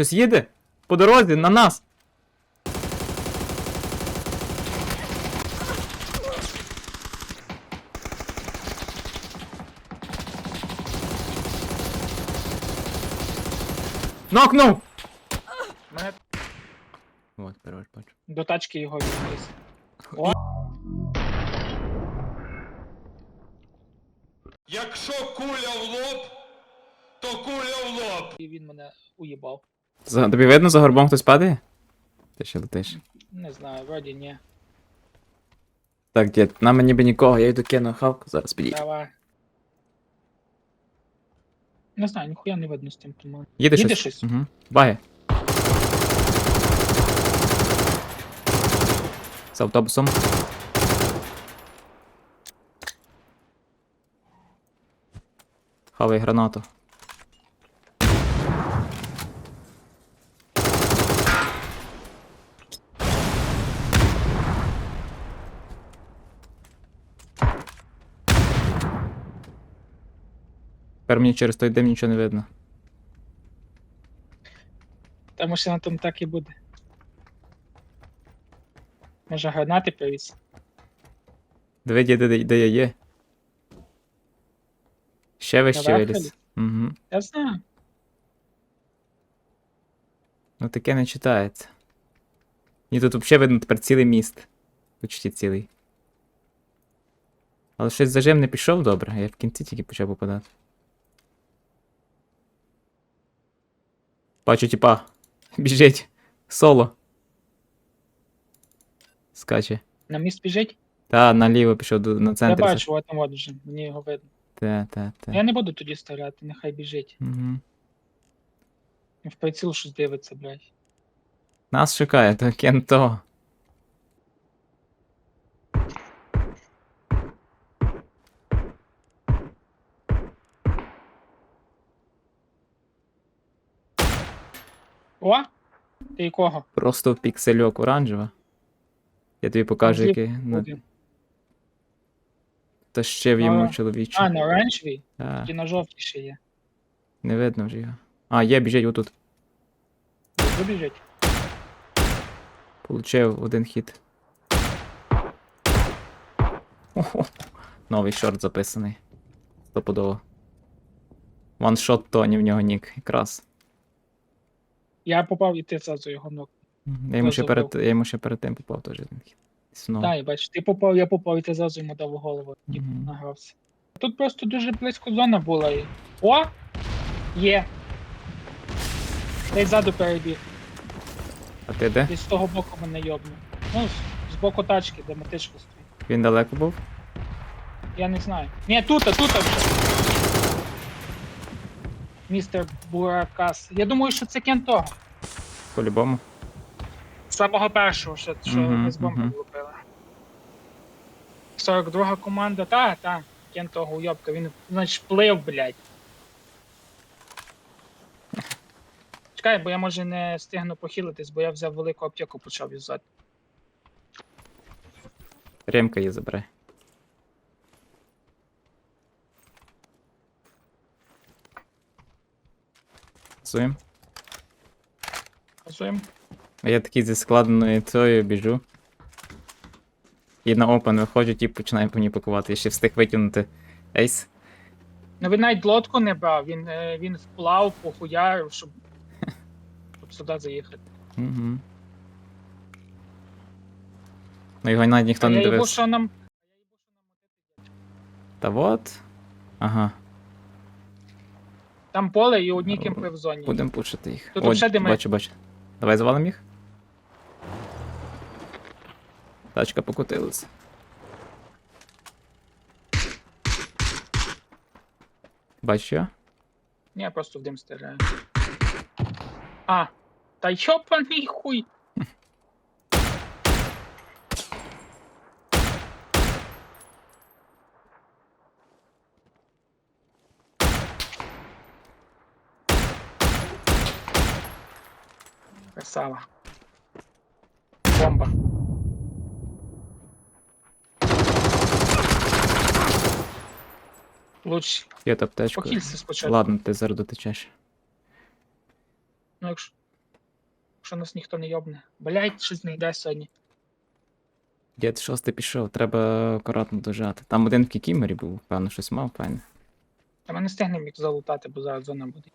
Хтось їде? По дорозі, на нас! Нокнув! Мене Вот, переваж бачу. до тачки його відніс. Якщо куля в лоб, то куля в лоб. і він мене уїбав. За, тобі видно, за горбом хтось падає? Ти ще летиш. Не знаю, вроді ні. Так, дід, на мені би нікого, я йду кину хавку, зараз підійду. Давай. Не знаю, ніхуя не видно з тим туманом. Їде, Їде щось? щось? Угу. Баги. З автобусом. Хавай гранату. Тепер мені через той дим нічого не видно. Та машина там так і буде. Може гранати привіз? Диви, де, де, де я є. Ще вище Наверх виліз. Угу. Я знаю. Ну таке не читається. Мені тут взагалі видно тепер цілий міст. Почти цілий. Але щось зажим не пішов добре, я в кінці тільки почав попадати. Бачу, типа. Біжить. Соло. Скаче. На міст біжить? Та, наліво пішов до, на Я центр. бачу, от там от вже, мені його видно. Та, та, та. Я не буду тоді стріляти, нехай біжить. Угу. В приціл щось дивиться, блядь. Нас шукає, то кенто. Ти якого? Просто піксельок оранжева. Я тобі покажу, який. На... Та ще в йому А, чоловіче. А, на оранжевій? Та, Ті на жовтій ще є. не видно вже його. А, є, біжить отут. Вибіжить. Получив один хід. Новий шорт записаний. Стопудово. Ваншот Тоні в нього нік, якраз. Я попав і ти зразу його ног. Я йому, ще перед, я йому ще перед тим попав теж один хід. Так, я бачу, ти попав, я попав, і ти зразу йому дав у голову. Тіп Мгм. награвся. Тут просто дуже близько зона була. І... О! Є! Десь ззаду перебіг. А ти де? Десь з того боку мене йобнув. Ну, з, з боку тачки, де метичка стоїть. Він далеко був? Я не знаю. Ні, тут, тут вже. Містер Буракас. Я думаю, що це кент того. По-любому. Самого першого, що, що Мгм, ми з бомби мгм. влупили. 42 команда, та, та, кент того уйобка, він, значить, плив, блядь. Чекай, бо я може не встигну похилитись, бо я взяв велику аптеку, почав юзати. Ремка її забирай. Газуємо. А я такий зі складеною цією біжу. І на опен виходжу, і починаю по ній пакувати. Я ще встиг витягнути ейс. Ну він навіть лодку не брав, він, е, він вплав, похуярив, щоб, щоб сюди заїхати. Угу. Ну його навіть ніхто а не дивився. нам. Та вот. Ага, Там поле і одні кемпи в зоні. будемо пушити їх. Тут О, ще дими. бачу, бачу. Давай завалим їх. Тачка покотилася. Бачиш я? Ні, я просто в дим стріляю. А, та йопаний хуй. Красава. Бомба. Луч, Є аптечка. похилься спочатку. Ладно, ти зараз дотечеш. Ну, якщо... Якщо нас ніхто не йобне. Блять, щось не йде сьогодні. Дід шостий пішов, треба акуратно дожати. Там один в кікімері був, певно, щось мав, файне. Та ми не встигнемо їх залутати, бо зараз зона буде.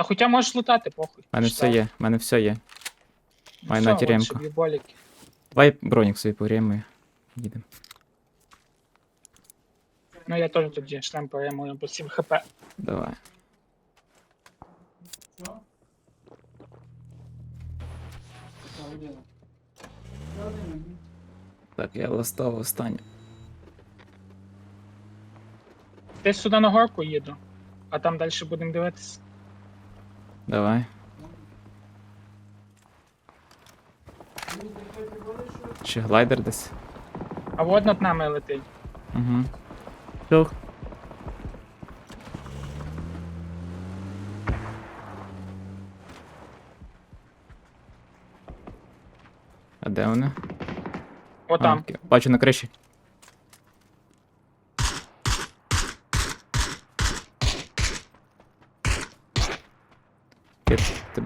Та хоча можеш лутати, похуй. У мене все є, в мене все є. маю на тіремку. Давай бронік собі погріємо. Їдемо. Ну я теж тоді шлем переймую, бо 7 хп. Давай. Так, я листав останнє. Десь сюди на горку їду, а там далі будемо дивитися. Давай. Чи глайдер десь? А от над нами летить. Угу. Тух. А де вони? О там. окей. Бачу на криші.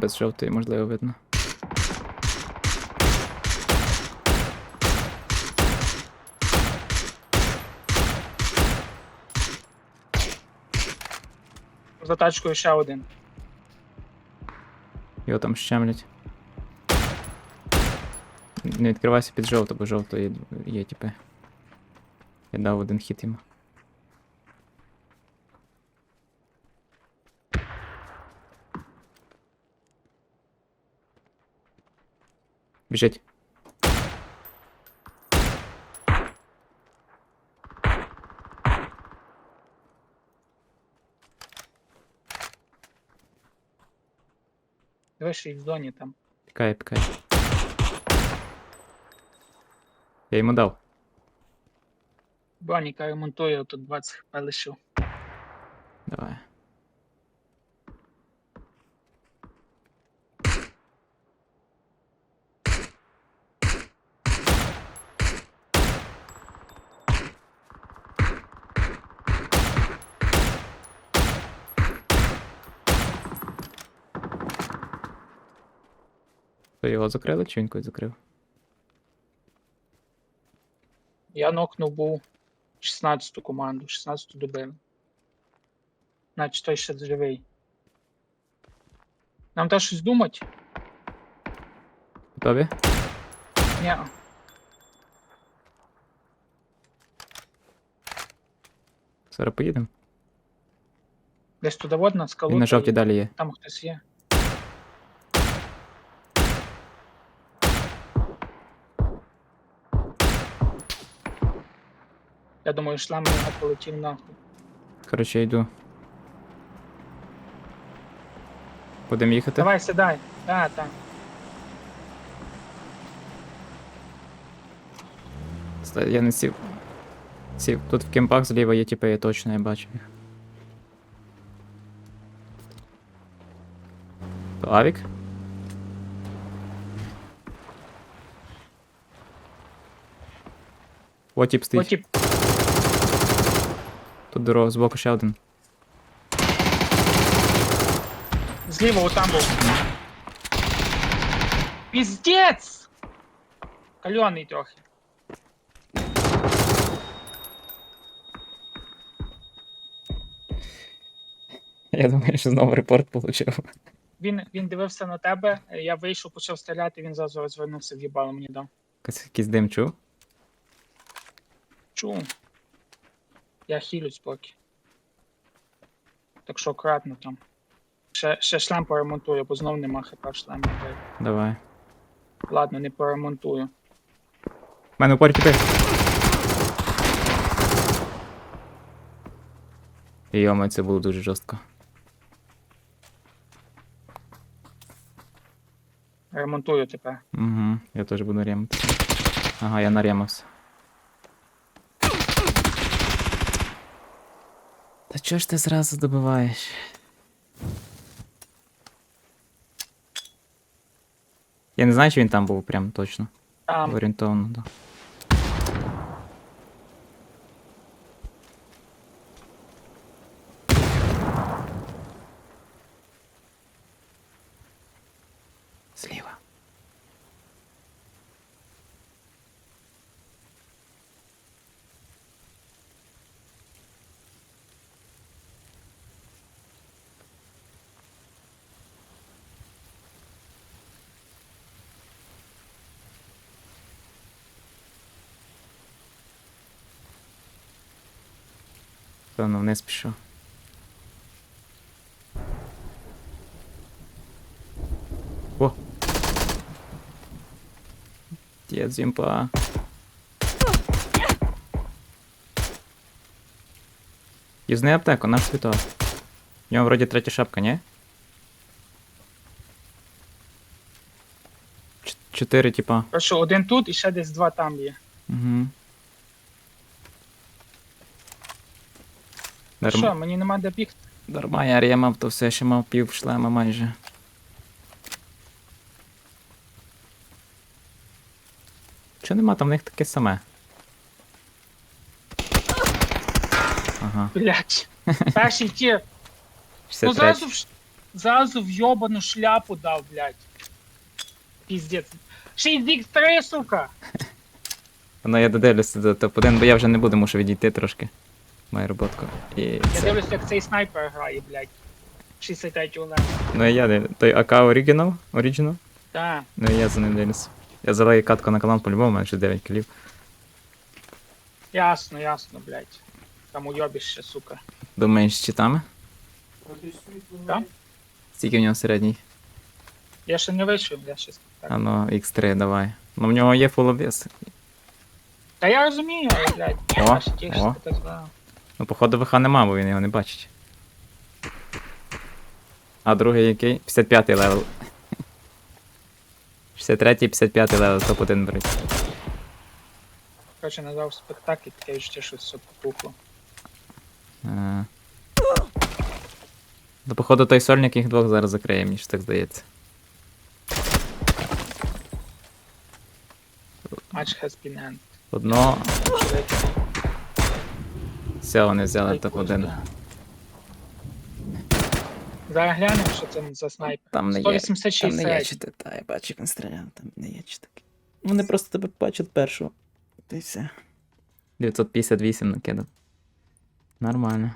Кит, тебе з жовтої, можливо, видно. За тачкою ще один. Його там щемлять. Не відкривайся під жовто, бо жовто є, є типи. Я дав один хід йому. Біжить. Дивись, що й в зоні там. Пікає, пікає. Я йому дав. Броніка ремонтую, тут 20 хп лишив. Давай. То його закрили чи він когось закрив? Я нокнув був 16-ту команду, 16-ту добили. Значить той ще живий. Нам треба щось думати? Готові? Ні. Зараз поїдемо. Десь туди от на скалу. Він на жовті далі є. Там хтось є. Я думаю, шлем його полетів нахуй. Коротше, я йду. Будемо їхати? Давай, сідай. Так, так. Ста- Я не сів. Сів. Тут в кемпах зліва є типи, я точно я бачу їх. То Авік? О, тип стоїть. Потім Тут дорога, збоку ще один. зліва отам був. Піздець! Кальоний трохи. Я думаю, що знову репорт получив. Він, він дивився на тебе, я вийшов, почав стріляти, він зразу розвернувся, в'їбало мені дав. Якийсь- дим чув? Чу. Я хілюсь поки. Так що акуратно там. Ще, ще шлем поремонтую, бо знов нема хп в шлемі. Давай. Ладно, не поремонтую. У мене упорі тіпи. Йома, це було дуже жорстко. Ремонтую тепер. Угу, я теж буду ремати. Ага, я наремався. Та чого ж ти зразу добиваєш? Я не знаю, чи він там був прям точно. Там Орієнтовно, да. Певно, вниз пішов. О! Дід зімпа. Юзни аптеку, наш світов. У нього вроді третя шапка, ні? Ч- Чотири, типа. Прошу, один тут і ще десь два там є. Угу. Що, мені нема де бігти. Нормально, я мав то все, ще мав пів шлема майже. Чи нема там в них таке саме? Ага, Блять. Перший тір. Ну 63. зразу в, зразу в йобану шляпу дав, блядь. Піздець. 6x3, сука! Ну я додивлюся до топ-1, бо я вже не буду, мушу відійти трошки. Маю роботку. І Я це. дивлюсь, як цей снайпер грає, блядь. 63 левел. Ну і я не- той АК Original, Original, Так. ну і я за ним дивлюся. Я залию катку на канал по-любому, у мене ще 9 кілів. Ясно, ясно, блядь. Там уйобіще, сука. Думаєш, з читами? Так? Скільки в нього середній? Я ще не вийшов, я ще так. А ну, X3 давай. Ну в нього є обвес. Та я розумію, але, блядь. О, Перший тір, о. ти знав. Ну, походу ВХ нема, бо він його не бачить. А другий який? 55 левел. 63 55 левел, топ-1 беруть. Короче, назвав спектакль, таке відчуття, що все попухло. Е. То, походу, той сольник їх двох зараз закриє, мені ж так здається. Match has been end. Одно. Все, вони взяли Ай, топ-1. Боже. Зараз глянемо, що це за снайпер. Там не є. 186 Там не є середній. чити, та я бачу, як він стріляв, там не є читаки. Вони просто тебе бачать першого. Та й все. 958 накидав. Нормально.